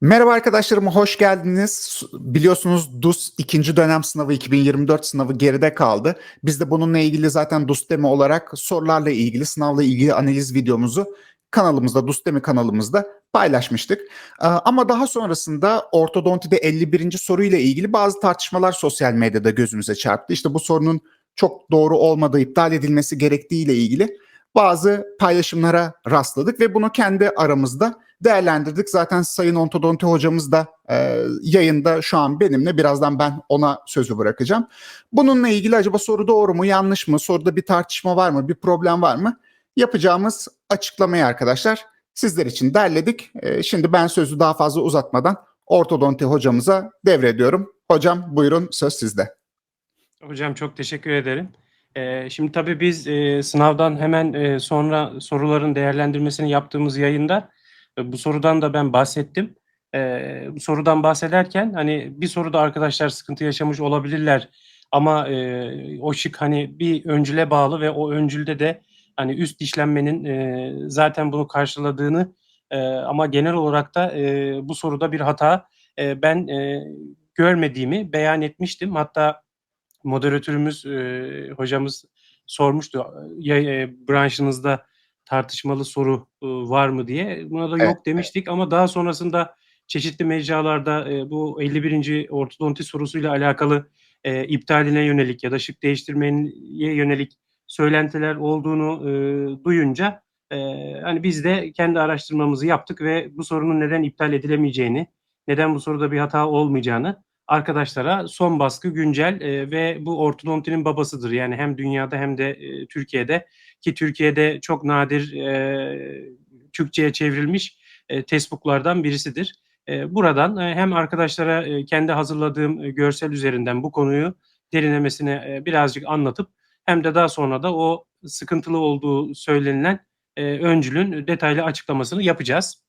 Merhaba arkadaşlarım, hoş geldiniz. Biliyorsunuz DUS ikinci dönem sınavı 2024 sınavı geride kaldı. Biz de bununla ilgili zaten DUSDEMI olarak sorularla ilgili, sınavla ilgili analiz videomuzu kanalımızda, DUSDEMI kanalımızda paylaşmıştık. Ee, Ama daha sonrasında ortodontide 51. soruyla ilgili bazı tartışmalar sosyal medyada gözümüze çarptı. İşte bu sorunun çok doğru olmadığı, iptal edilmesi gerektiğiyle ilgili bazı paylaşımlara rastladık ve bunu kendi aramızda değerlendirdik. Zaten Sayın Ontodonti hocamız da e, yayında şu an benimle. Birazdan ben ona sözü bırakacağım. Bununla ilgili acaba soru doğru mu, yanlış mı? Soruda bir tartışma var mı, bir problem var mı? Yapacağımız açıklamayı arkadaşlar sizler için derledik. E, şimdi ben sözü daha fazla uzatmadan ortodonti hocamıza devrediyorum. Hocam buyurun söz sizde. Hocam çok teşekkür ederim. Ee, şimdi tabii biz e, sınavdan hemen e, sonra soruların değerlendirmesini yaptığımız yayında bu sorudan da ben bahsettim. E, bu sorudan bahsederken hani bir soruda arkadaşlar sıkıntı yaşamış olabilirler ama e, o şık hani bir öncüle bağlı ve o öncülde de hani üst dişlenmenin e, zaten bunu karşıladığını e, ama genel olarak da e, bu soruda bir hata e, ben e, görmediğimi beyan etmiştim. Hatta moderatörümüz e, hocamız sormuştu ya e, branşınızda tartışmalı soru e, var mı diye. Buna da Evet, yok demiştik ama daha sonrasında çeşitli mecralarda e, bu 51. ortodonti sorusuyla alakalı e, iptaline yönelik ya da şık değiştirmeye yönelik söylentiler olduğunu e, duyunca e, hani biz de kendi araştırmamızı yaptık ve bu sorunun neden iptal edilemeyeceğini, neden bu soruda bir hata olmayacağını arkadaşlara son baskı güncel e, ve bu ortodontinin babasıdır. Yani hem dünyada hem de e, Türkiye'de ki Türkiye'de çok nadir e, Türkçe'ye çevrilmiş e, testbooklardan birisidir. E, buradan e, hem arkadaşlara e, kendi hazırladığım e, görsel üzerinden bu konuyu derinlemesine e, birazcık anlatıp hem de daha sonra da o sıkıntılı olduğu söylenilen e, öncülün detaylı açıklamasını yapacağız.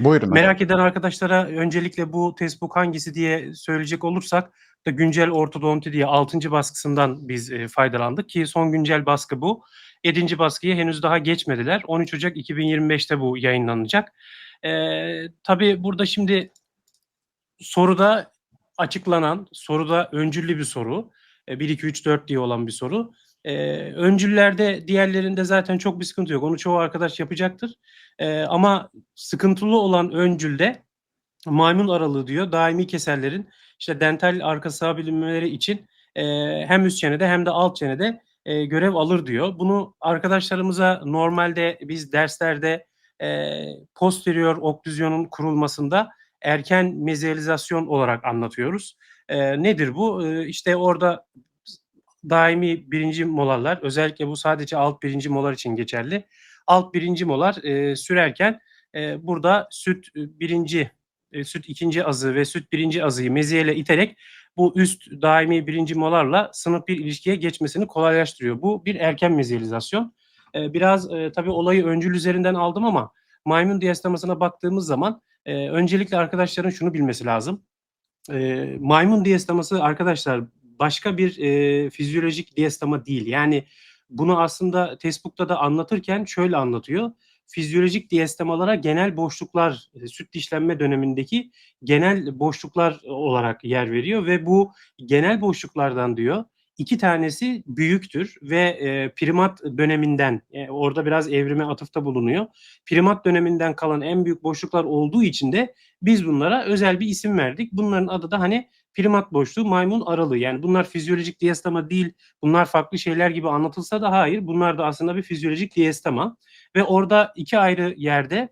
Buyurun. hocam. Merak eden arkadaşlara öncelikle bu testbook hangisi diye söyleyecek olursak da güncel ortodonti diye 6. baskısından biz e, faydalandık ki son güncel baskı bu. 7. baskıyı henüz daha geçmediler. 13 Ocak 2025'te bu yayınlanacak. Ee, tabii burada şimdi soruda açıklanan, soruda öncüllü bir soru. E, 1, 2, 3, 4 diye olan bir soru. Ee, öncüllerde diğerlerinde zaten çok bir sıkıntı yok. Onu çoğu arkadaş yapacaktır. Ee, ama sıkıntılı olan öncülde maymun aralığı diyor. Daimi keserlerin işte dental arka sağ bilinmeleri için e, hem üst çenede hem de alt çenede e, görev alır diyor. Bunu arkadaşlarımıza normalde biz derslerde e, posterior oklüzyonun kurulmasında erken meziyalizasyon olarak anlatıyoruz. E, nedir bu? E, işte orada daimi birinci molarlar özellikle bu sadece alt birinci molar için geçerli. Alt birinci molar e, sürerken e, burada süt e, birinci e, süt ikinci azı ve süt birinci azıyı meziyeyle iterek bu üst daimi birinci molarla sınıf bir ilişkiye geçmesini kolaylaştırıyor. Bu bir erken meziyalizasyon. E, biraz e, tabii olayı öncül üzerinden aldım ama maymun diastamasına baktığımız zaman e, öncelikle arkadaşların şunu bilmesi lazım. E, maymun diastaması arkadaşlar başka bir e, fizyolojik diastama değil. Yani bunu aslında Facebook'ta da anlatırken şöyle anlatıyor. Fizyolojik diastemalara genel boşluklar, süt dişlenme dönemindeki genel boşluklar olarak yer veriyor ve bu genel boşluklardan diyor iki tanesi büyüktür ve e, primat döneminden e, orada biraz evrime atıfta bulunuyor. Primat döneminden kalan en büyük boşluklar olduğu için de biz bunlara özel bir isim verdik. Bunların adı da hani primat boşluğu, maymun aralığı. Yani bunlar fizyolojik diastema değil, bunlar farklı şeyler gibi anlatılsa da hayır. Bunlar da aslında bir fizyolojik diastema. Ve orada iki ayrı yerde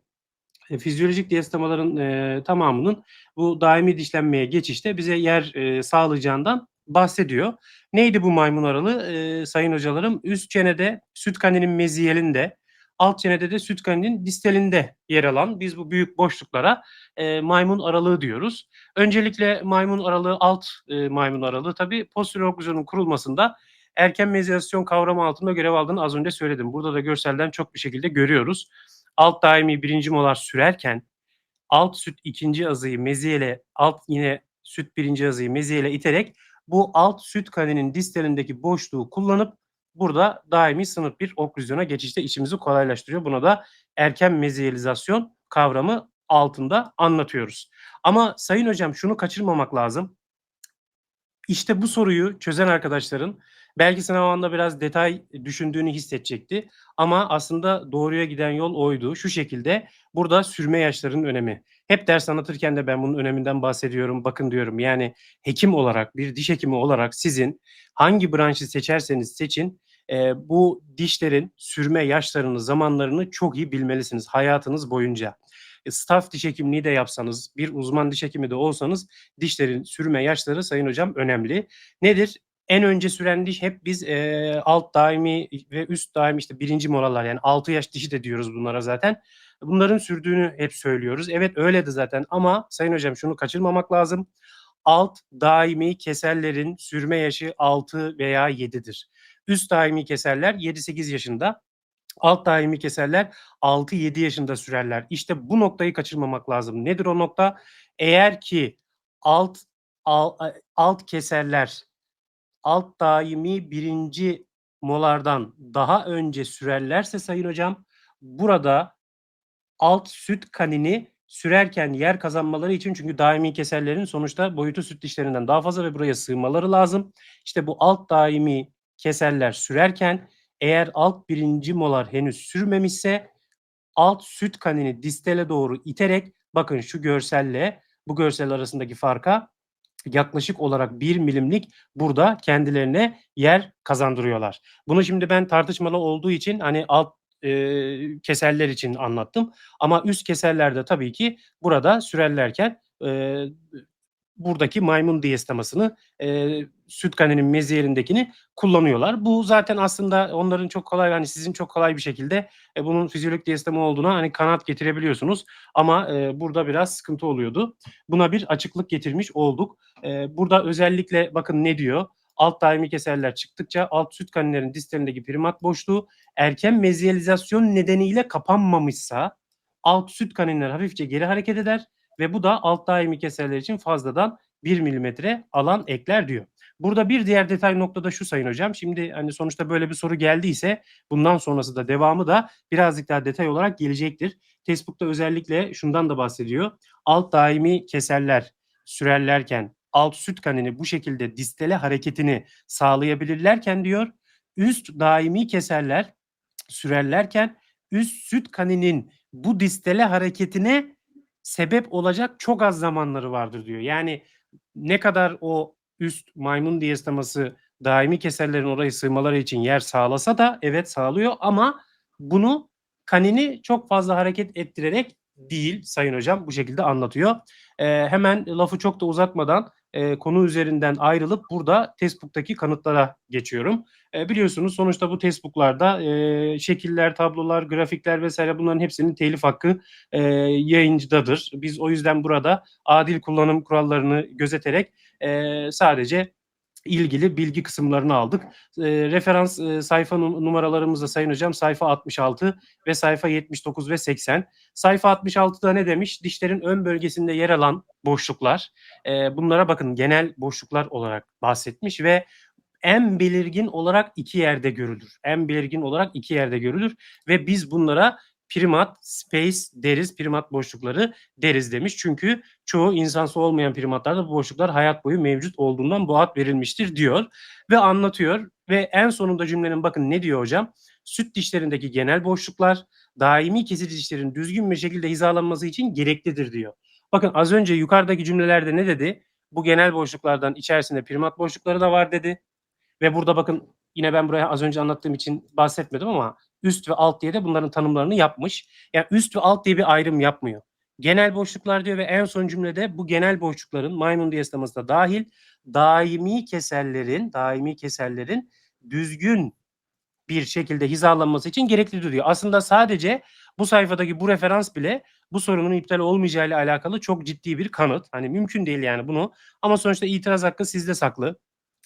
e, fizyolojik diastemaların e, tamamının bu daimi dişlenmeye geçişte bize yer e, sağlayacağından bahsediyor. Neydi bu maymun aralığı? E, sayın hocalarım üst çenede süt kaninin meziyelinde, alt çenede de süt kaninin distalinde yer alan biz bu büyük boşluklara e, maymun aralığı diyoruz. Öncelikle maymun aralığı alt e, maymun aralığı tabii posterior oklüzyonun kurulmasında erken meziyasyon kavramı altında görev aldığını az önce söyledim. Burada da görselden çok bir şekilde görüyoruz. Alt daimi birinci molar sürerken alt süt ikinci azıyı meziyele alt yine süt birinci azıyı meziyele iterek bu alt süt kaninin distalindeki boşluğu kullanıp burada daimi sınıf bir oklüzyona geçişte işimizi kolaylaştırıyor. Buna da erken meziyalizasyon kavramı altında anlatıyoruz. Ama sayın hocam şunu kaçırmamak lazım. İşte bu soruyu çözen arkadaşların belki sınav anında biraz detay düşündüğünü hissedecekti. Ama aslında doğruya giden yol oydu. Şu şekilde burada sürme yaşlarının önemi. Hep ders anlatırken de ben bunun öneminden bahsediyorum. Bakın diyorum yani hekim olarak bir diş hekimi olarak sizin hangi branşı seçerseniz seçin e, bu dişlerin sürme yaşlarını zamanlarını çok iyi bilmelisiniz hayatınız boyunca. E, Staff diş hekimliği de yapsanız, bir uzman diş hekimi de olsanız dişlerin sürme yaşları sayın hocam önemli. Nedir? En önce süren diş hep biz e, alt daimi ve üst daimi işte birinci molalar yani 6 yaş dişi de diyoruz bunlara zaten. Bunların sürdüğünü hep söylüyoruz. Evet öyle de zaten ama sayın hocam şunu kaçırmamak lazım. Alt daimi keserlerin sürme yaşı 6 veya 7'dir. Üst daimi keserler 7-8 yaşında. Alt daimi keserler 6-7 yaşında sürerler. İşte bu noktayı kaçırmamak lazım. Nedir o nokta? Eğer ki alt, alt keserler alt daimi birinci molardan daha önce sürerlerse sayın hocam burada alt süt kanini sürerken yer kazanmaları için çünkü daimi keserlerin sonuçta boyutu süt dişlerinden daha fazla ve buraya sığmaları lazım. İşte bu alt daimi keserler sürerken eğer alt birinci molar henüz sürmemişse alt süt kanini distele doğru iterek bakın şu görselle bu görsel arasındaki farka yaklaşık olarak 1 milimlik burada kendilerine yer kazandırıyorlar. Bunu şimdi ben tartışmalı olduğu için hani alt e, keserler için anlattım. Ama üst keserlerde tabii ki burada sürerlerken e, buradaki maymun diyestemasını e, süt kaninin meziyerindekini kullanıyorlar. Bu zaten aslında onların çok kolay hani sizin çok kolay bir şekilde e, bunun fizyolojik diyestema olduğuna hani kanat getirebiliyorsunuz. Ama e, burada biraz sıkıntı oluyordu. Buna bir açıklık getirmiş olduk. E, burada özellikle bakın ne diyor? Alt daimi keserler çıktıkça alt süt kaninlerin distalindeki primat boşluğu erken meziyalizasyon nedeniyle kapanmamışsa alt süt kaninler hafifçe geri hareket eder ve bu da alt daimi keserler için fazladan 1 milimetre alan ekler diyor. Burada bir diğer detay noktada şu sayın hocam. Şimdi hani sonuçta böyle bir soru geldiyse bundan sonrası da devamı da birazcık daha detay olarak gelecektir. Facebook'ta özellikle şundan da bahsediyor. Alt daimi keserler sürerlerken alt süt kanini bu şekilde distele hareketini sağlayabilirlerken diyor. Üst daimi keserler sürerlerken üst süt kaninin bu distele hareketine sebep olacak çok az zamanları vardır diyor. Yani ne kadar o üst maymun diyesteması daimi keserlerin orayı sığmaları için yer sağlasa da evet sağlıyor ama bunu kanini çok fazla hareket ettirerek değil sayın hocam bu şekilde anlatıyor. Ee, hemen lafı çok da uzatmadan e, konu üzerinden ayrılıp burada Facebook'taki kanıtlara geçiyorum. E, biliyorsunuz sonuçta bu Facebook'larda e, şekiller, tablolar, grafikler vesaire bunların hepsinin telif hakkı e, yayıncıdadır. Biz o yüzden burada adil kullanım kurallarını gözeterek e, sadece ilgili bilgi kısımlarını aldık. E, referans e, sayfa numaralarımız da Sayın Hocam sayfa 66 ve sayfa 79 ve 80. Sayfa 66'da ne demiş? Dişlerin ön bölgesinde yer alan boşluklar. E, bunlara bakın genel boşluklar olarak bahsetmiş ve en belirgin olarak iki yerde görülür. En belirgin olarak iki yerde görülür ve biz bunlara primat space deriz, primat boşlukları deriz demiş. Çünkü çoğu insansı olmayan primatlarda bu boşluklar hayat boyu mevcut olduğundan bu ad verilmiştir diyor ve anlatıyor ve en sonunda cümlenin bakın ne diyor hocam? Süt dişlerindeki genel boşluklar daimi kesici dişlerin düzgün bir şekilde hizalanması için gereklidir diyor. Bakın az önce yukarıdaki cümlelerde ne dedi? Bu genel boşluklardan içerisinde primat boşlukları da var dedi. Ve burada bakın yine ben buraya az önce anlattığım için bahsetmedim ama üst ve alt diye de bunların tanımlarını yapmış. Yani üst ve alt diye bir ayrım yapmıyor. Genel boşluklar diyor ve en son cümlede bu genel boşlukların maymun diyesteması da dahil daimi keserlerin daimi keserlerin düzgün bir şekilde hizalanması için gereklidir diyor. Aslında sadece bu sayfadaki bu referans bile bu sorunun iptal olmayacağı ile alakalı çok ciddi bir kanıt. Hani mümkün değil yani bunu. Ama sonuçta itiraz hakkı sizde saklı.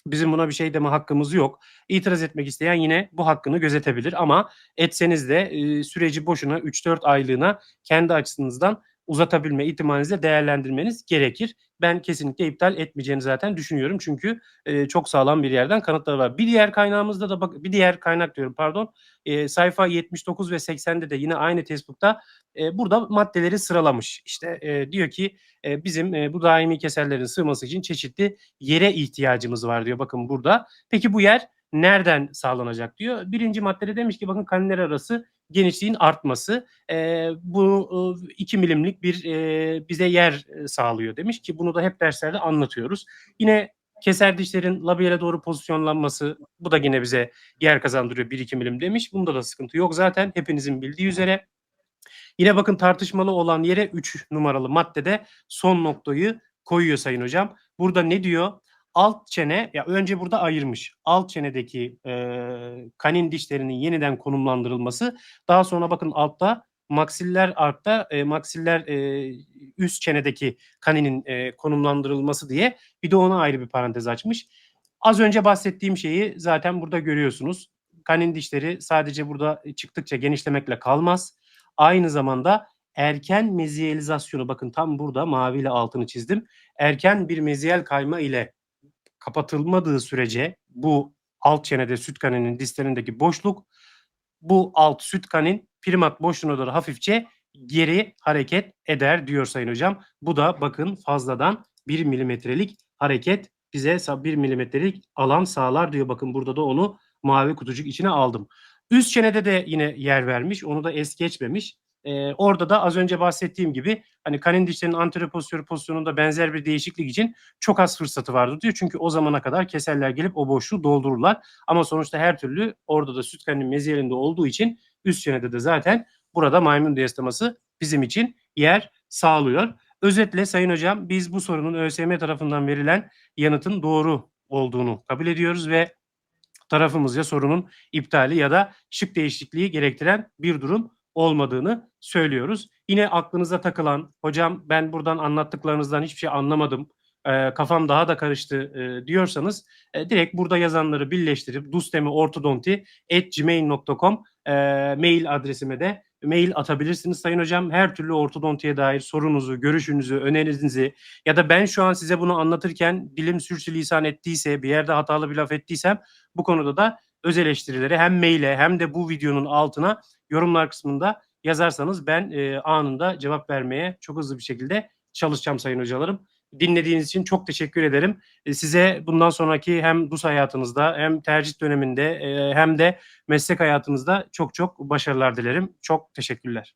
Bizim buna bir şey deme hakkımız yok. İtiraz etmek isteyen yine bu hakkını gözetebilir ama etseniz de e, süreci boşuna 3-4 aylığına kendi açısınızdan uzatabilme ihtimalinizi de değerlendirmeniz gerekir. Ben kesinlikle iptal etmeyeceğini zaten düşünüyorum. Çünkü e, çok sağlam bir yerden kanıtları var. Bir diğer kaynağımızda da bak bir diğer kaynak diyorum pardon. E, sayfa 79 ve 80'de de yine aynı Facebook'ta e, burada maddeleri sıralamış. İşte e, diyor ki e, bizim e, bu daimi keserlerin sığması için çeşitli yere ihtiyacımız var diyor. Bakın burada. Peki bu yer nereden sağlanacak diyor. Birinci maddede demiş ki bakın kaniler arası genişliğin artması e, bu 2 milimlik bir e, bize yer e, sağlıyor demiş ki bunu da hep derslerde anlatıyoruz. Yine keser dişlerin labiyele doğru pozisyonlanması bu da yine bize yer kazandırıyor 1-2 milim demiş. Bunda da sıkıntı yok zaten hepinizin bildiği üzere. Yine bakın tartışmalı olan yere 3 numaralı maddede son noktayı koyuyor sayın hocam. Burada ne diyor? Alt çene ya önce burada ayırmış. Alt çenedeki e, kanin dişlerinin yeniden konumlandırılması. Daha sonra bakın altta maksiller artta e, maksiller e, üst çenedeki kaninin e, konumlandırılması diye bir de ona ayrı bir parantez açmış. Az önce bahsettiğim şeyi zaten burada görüyorsunuz. Kanin dişleri sadece burada çıktıkça genişlemekle kalmaz. Aynı zamanda erken meziyelizasyonu bakın tam burada maviyle altını çizdim. Erken bir meziyel kayma ile kapatılmadığı sürece bu alt çenede süt kaninin dişlerindeki boşluk bu alt süt kanin primat boşluğuna doğru hafifçe geri hareket eder diyor sayın hocam. Bu da bakın fazladan 1 milimetrelik hareket bize 1 milimetrelik alan sağlar diyor. Bakın burada da onu mavi kutucuk içine aldım. Üst çenede de yine yer vermiş. Onu da es geçmemiş. Ee, orada da az önce bahsettiğim gibi hani kanin dişlerinin anterior posterior pozisyonunda benzer bir değişiklik için çok az fırsatı vardı diyor. Çünkü o zamana kadar keserler gelip o boşluğu doldururlar. Ama sonuçta her türlü orada da süt kaninin meziyelinde olduğu için üst çenede de zaten burada maymun diastaması bizim için yer sağlıyor. Özetle sayın hocam biz bu sorunun ÖSYM tarafından verilen yanıtın doğru olduğunu kabul ediyoruz ve tarafımızca sorunun iptali ya da şık değişikliği gerektiren bir durum olmadığını söylüyoruz. Yine aklınıza takılan hocam ben buradan anlattıklarınızdan hiçbir şey anlamadım. E, kafam daha da karıştı e, diyorsanız e, direkt burada yazanları birleştirip dustemiortodonti@gmail.com e, mail adresime de mail atabilirsiniz sayın hocam. Her türlü ortodontiye dair sorunuzu, görüşünüzü, önerinizi ya da ben şu an size bunu anlatırken dilim sürçülisan ettiyse, bir yerde hatalı bir laf ettiysem bu konuda da öz eleştirileri hem maile hem de bu videonun altına yorumlar kısmında yazarsanız ben e, anında cevap vermeye çok hızlı bir şekilde çalışacağım sayın hocalarım. Dinlediğiniz için çok teşekkür ederim. E, size bundan sonraki hem DUS hayatınızda hem tercih döneminde e, hem de meslek hayatınızda çok çok başarılar dilerim. Çok teşekkürler.